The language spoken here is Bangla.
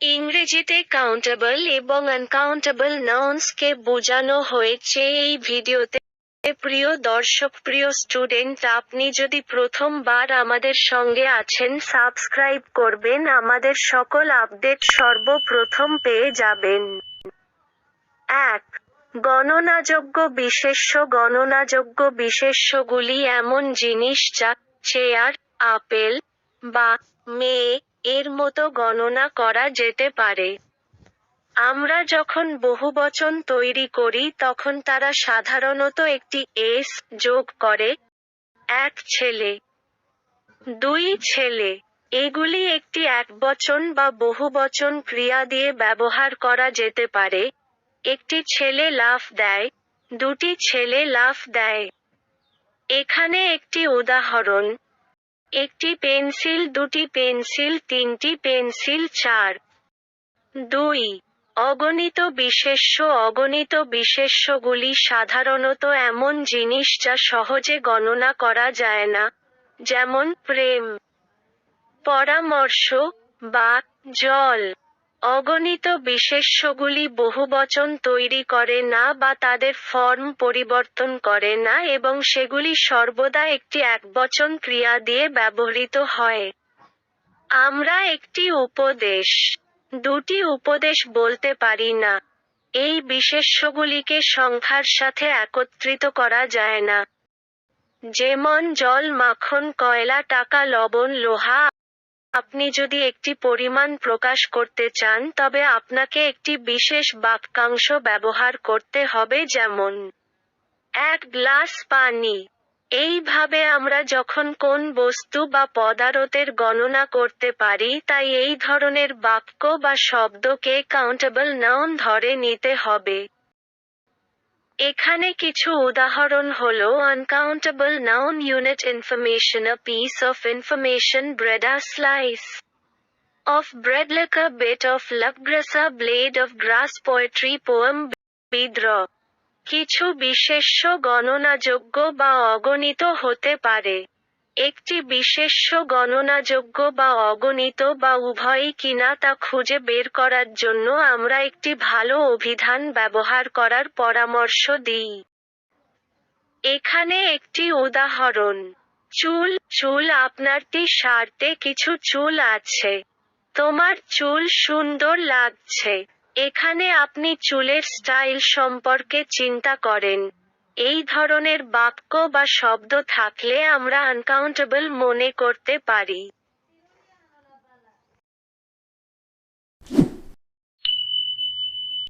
ইংরেজিতে কাউন্টেবল এবং আনকাউন্টেবল নাউন্সকে বোঝানো হয়েছে এই ভিডিওতে। প্রিয় দর্শক, প্রিয় স্টুডেন্ট আপনি যদি প্রথমবার আমাদের সঙ্গে আছেন সাবস্ক্রাইব করবেন। আমাদের সকল আপডেট সর্বপ্রথম পেয়ে যাবেন। এক, গণনাযোগ্য বিশেষ্য। গণনাযোগ্য বিশেষ্যগুলি এমন জিনিস যা চেয়ার আপেল বা মেয়ে এর মতো গণনা করা যেতে পারে। আমরা যখন বহুবচন তৈরি করি, তখন তারা সাধারণত একটি এস যোগ করে, এক ছেলে, দুই ছেলে। এগুলি একটি একবচন বা বহুবচন ক্রিয়া দিয়ে ব্যবহার করা যেতে পারে। একটি ছেলে লাফ দেয়, দুটি ছেলে লাফ দেয়। এখানে একটি উদাহরণ। একটি পেন্সিল, দুটি পেন্সিল, তিনটি পেন্সিল, চার। দুই, অগণিত বিশেষ্য, অগণিত বিশেষ্যগুলি সাধারণত এমন জিনিস যা সহজে গণনা করা যায় না, যেমন প্রেম, পরামর্শ বা জল। অগণিত বিশেষ্যগুলি বহুবচন তৈরি করে না বা তাদের ফর্ম পরিবর্তন করে না এবং সেগুলি সর্বদা একটি একবচন ক্রিয়া দিয়ে ব্যবহৃত হয়। আমরা একটি উপদেশ, দুটি উপদেশ বলতে পারি না। এই বিশেষ্যগুলিকে সংখ্যার সাথে একত্রিত করা যায় না। যেমন জল, মাখন, কয়লা, টাকা, লবণ, লোহা আপনি যদি একটি পরিমাণ প্রকাশ করতে চান, তবে আপনাকে একটি বিশেষ বাক্যাংশ ব্যবহার করতে হবে, যেমন, এক গ্লাস পানি। এইভাবে আমরা যখন কোন বস্তু বা পদারতের গণনা করতে পারি, তাই এই ধরনের বাক্য বা শব্দকে কাউন্টেবল নাউন ধরে নিতে হবে। এখানে কিছু উদাহরণ হল uncountable noun unit information a piece of information bread a slice of bread, like a bit of blade of grass, poetry, poem বিদ্রোহ কিছু বিশেষ্য গণনাযোগ্য বা অগণিত হতে পারে। একটি বিশেষ্য গণনাযোগ্য বা অগণিত বা উভয়ই কিনা তা খুঁজে বের করার জন্য আমরা একটি ভালো অভিধান ব্যবহার করার পরামর্শ দিই। এখানে একটি উদাহরণ। চুল চুল আপনারটি সারতে কিছু চুল আছে। তোমার চুল সুন্দর লাগছে। এখানে আপনি চুলের স্টাইল সম্পর্কে চিন্তা করেন। এই ধরনের বাক্য বা শব্দ থাকলে আমরা আনকাউন্টেবল মনে করতে পারি।